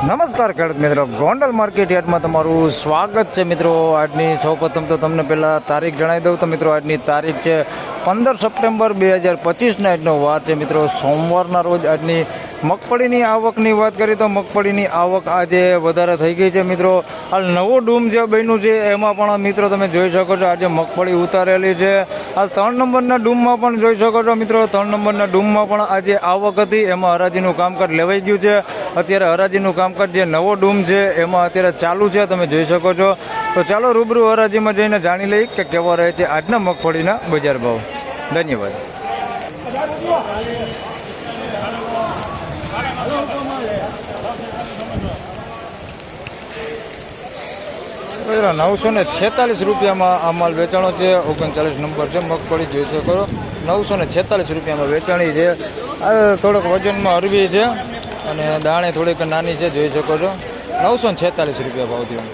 નમસ્કાર ખેડૂત મિત્રો. ગોંડલ માર્કેટ યાર્ડમાં તમારું સ્વાગત છે મિત્રો. આજની સૌપ્રથમ તો તમને પહેલા તારીખ જણાવી દઉં તો મિત્રો આજની તારીખ છે પંદર સપ્ટેમ્બર બે હજાર પચીસના આજનો વાર છે મિત્રો. સોમવારના રોજ આજની મગફળીની આવકની વાત કરીએ તો મગફળીની આવક આજે વધારે થઈ ગઈ છે મિત્રો. હાલ નવો ડૂમ જે બન્યું છે એમાં પણ મિત્રો તમે જોઈ શકો છો આજે મગફળી ઉતારેલી છે. હાલ ત્રણ નંબરના ડૂમમાં પણ જોઈ શકો છો મિત્રો. ત્રણ નંબરના ડૂમમાં પણ આજે આવક હતી. એમાં હરાજીનું કામકાજ લેવાઈ ગયું છે. અત્યારે હરાજીનું કામકાજ જે નવો ડૂમ છે એમાં અત્યારે ચાલુ છે. તમે જોઈ શકો છો. તો ચાલો રૂબરૂ હરાજીમાં જઈને જાણી લઈએ કે કેવો રહે છે આજના મગફળીના બજાર ભાવ. ધન્યવાદ. નવસો ને છેતાલીસ રૂપિયામાં આ માલ વેચાણો છે. ઓગણચાલીસ નંબર છે. મગફળી જોઈ શકો નવસો ને છેતાલીસ રૂપિયામાં વેચાણી છે. થોડોક વજનમાં અરવી છે અને દાણે થોડીક નાની છે. જોઈ શકો છો. નવસો ને છેતાલીસ રૂપિયા ભાવ થયો.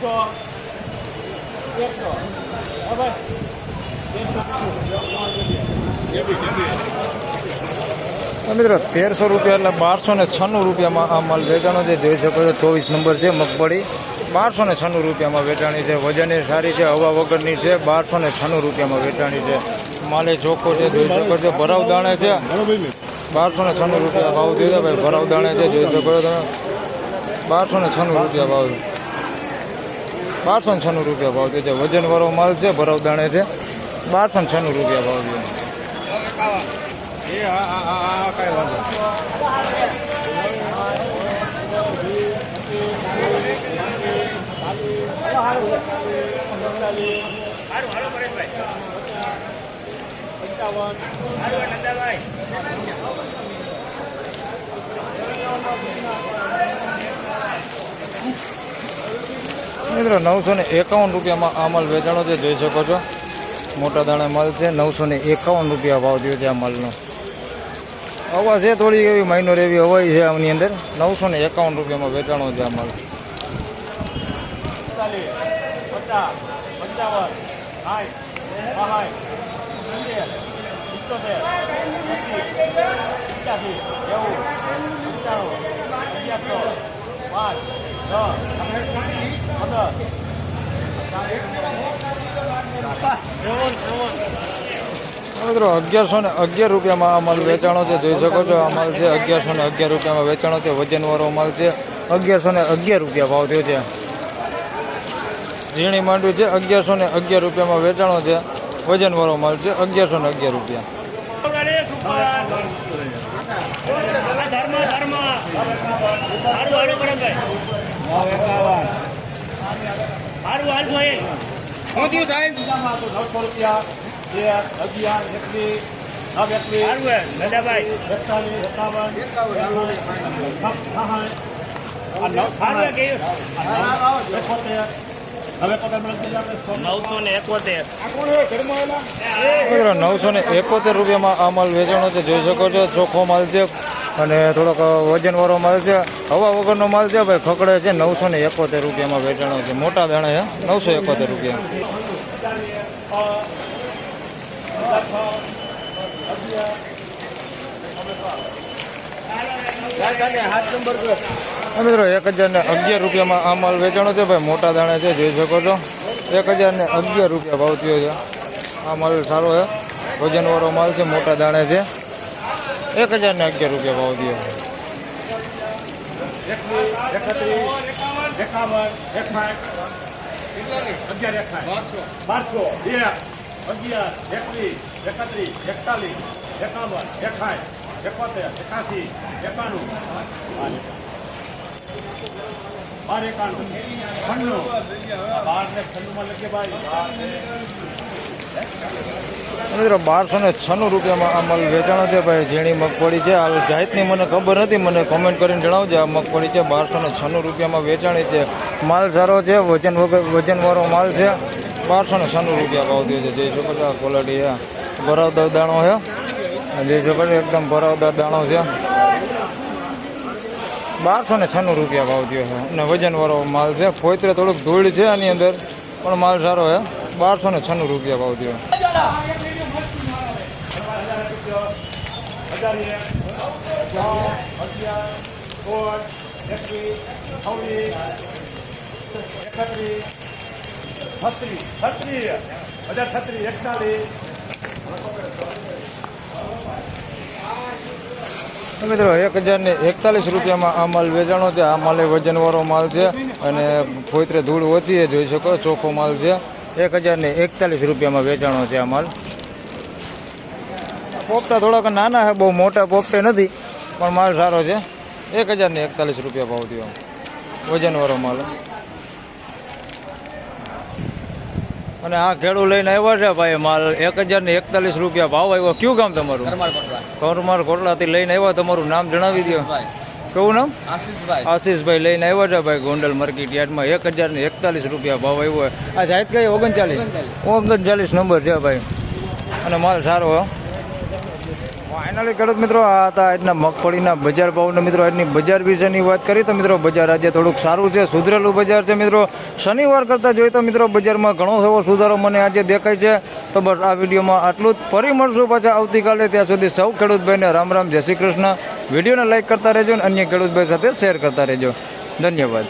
તો મિત્રો, તેરસો રૂપિયા એટલે બારસો ને છન્નું રૂપિયામાં આ માલ વેચાણો છે જોઈ શકો છો, ચોવીસ નંબર છે, મગફળી. બારસો ને છન્નું રૂપિયામાં વેચાણી છે, વજને સારી છે, હવા વગરની છે, બારસો ને છન્નું રૂપિયામાં વેચાણી છે. માલે ચોખ્ખો છે, જોઈ શકો છો, ભરાવ દાણે છે. બારસો ને છન્નું રૂપિયા ભાવ થયો ભાઈ, ભરાવ દાણે છે, જોઈ શકો છો તમે. બારસો ને છન્નું રૂપિયા ભાવ બારસો ને છન્નું રૂપિયા ભાવ છે. છે વજનવાળો માલ છે ભરાવ દાણે છે. બારસો ને છન્નું રૂપિયા ભાવ થયો મિત્રો નવસો ને એકાવન રૂપિયામાં આ માલ વેચાણો છે જોઈ શકો છો મોટા દાણા માલ છે નવસો ને એકાવન રૂપિયા ભાવ થયો છે આ માલનો હવા છે થોડી એવી માઇનોર એવી હવાઈ છે આની અંદર નવસો ને એકાવન રૂપિયામાં વેચાણો છે આ માલ પાંચ મિત્રો, અગિયારસો ને અગિયાર રૂપિયામાં આ માલ વેચાણો છે, જોઈ શકો છો આ માલ છે અગિયારસો ને અગિયાર રૂપિયામાં વેચાણો છે, વજનવાળો માલ છે, અગિયારસો ને અગિયાર રૂપિયા ભાવ થયો છે. ઝીણી માંડવી છે, અગિયારસો ને અગિયાર રૂપિયામાં વેચાણો છે, વજનવાળો માલ છે, અગિયારસો ને અગિયાર રૂપિયા. સારું હાલ ભાઈ નવસો રૂપિયા બે અગિયાર એકવીસ નવ એકવીસ. દાદાભાઈ એકતાલીસ એકાવન નવસો ને એકોતેર. નવસો ને એકોતેર રૂપિયામાં આ માલ વેચાણો છે. જોઈ શકો છો ચોખ્ખો માલ છે. અને થોડોક વજનવાળો માલ છે. હવા વગરનો માલ છે ભાઈ. ખકડે છે નવસો ને એકોતેર રૂપિયામાં વેચાણો છે. મોટા દાણા છે. નવસો એકોતેર રૂપિયા. મિત્રો, એક હજાર ને અગિયાર રૂપિયામાં આ માલ વેચાણો છે ભાઈ. મોટા દાણા છે. જોઈ શકો છો. એક હજાર ને અગિયાર રૂપિયા ભાવ થયો છે. આ માલ સારો છે. વજનવાળો માલ છે. મોટા દાણે છે. એક હજાર ને અગિયાર રૂપિયા ભાવ એકસાઠ બારસો બે અગિયાર એકવીસ એકત્રીસ એકતાલીસ એકાવન એકાઠ એકોતેર એકાસી એકાણું બાર એકાણું છન્નું બાર ને છન્નુંમાં લખીએ ભાઈ મિત્રો બારસો ને છન્નું રૂપિયામાં આ માલ વેચાણો છે, ભાઈ, ઝીણી મગફળી છે. હાલ જાતની મને ખબર નથી મને કોમેન્ટ કરીને જણાવજો. આ મગફળી છે, બારસો ને છન્નું રૂપિયામાં વેચાણી છે. માલ સારો છે, વજન વજનવાળો માલ છે. બારસો ને છન્નું રૂપિયા ભાવ થયો છે. જોઈ શકો છો. આ ક્વોલિટી છે ભરાવદાર દાણો છે. જોઈ શકો છો એકદમ ભરાવદાર દાણો છે. બારસો ને છન્નું રૂપિયા ભાવ થયો છે. અને વજનવાળો માલ છે. ફોતરે થોડુંક ધૂળ છે આની અંદર, પણ માલ સારો છે. બારસો ને છન્નું રૂપિયા ભાવ થયો. મિત્રો, એક હજાર ને એકતાલીસ રૂપિયામાં આ માલ વેચાણો છે આ માલ એ વજનવાળો માલ છે અને ફોતરે ધૂળ ઓછી જોઈ શકો, ચોખ્ખો માલ છે. એક હજાર ને એકતાલીસ રૂપિયામાં વેચાણો છે આ માલ. પોપટા થોડાક નાના છે બહુ મોટા પોપટે નથી પણ માલ સારો છે. એક હજાર ને એકતાલીસ રૂપિયા ભાવ થયો. વજનવાળો માલ. અને આ ખેડૂત લઈને આવ્યા છે ભાઈ માલ. એક હજાર ને એકતાલીસ રૂપિયા ભાવ આવ્યો. કયું ગામ તમારું? કરમાર કોટલાથી લઈને આવ્યા. તમારું નામ જણાવી દો. કેવું નામ? આશીષભાઈ. આશીષભાઈ લઈને આવ્યા છે ભાઈ ગોંડલ માર્કેટ યાર્ડમાં. એક હજાર ને એકતાલીસ રૂપિયા ભાવ આવ્યો. હોય આ જાહેર કઈ? ઓગણચાલીસ. ઓગણચાલીસ નંબર છે ભાઈ. અને માલ સારો હો. ફાઇનલી ખેડૂત મિત્રો, આ હતા આજના મગફળીના બજાર ભાવના મિત્રો. આજની બજાર વિશેની વાત કરી તો મિત્રો, બજાર આજે થોડુંક સારું છે, સુધરેલું બજાર છે મિત્રો. શનિવાર કરતાં જોઈએ તો મિત્રો, બજારમાં ઘણો એવો સુધારો મને આજે દેખાય છે. તો બસ આ વિડીયોમાં આટલું જ. ફરી મળશું પાછા આવતીકાલે. ત્યાં સુધી સૌ ખેડૂતભાઈને રામ રામ, જય શ્રી કૃષ્ણ. વિડીયોને લાઇક કરતા રહેજો અને અન્ય ખેડૂતભાઈ સાથે શેર કરતા રહેજો. ધન્યવાદ.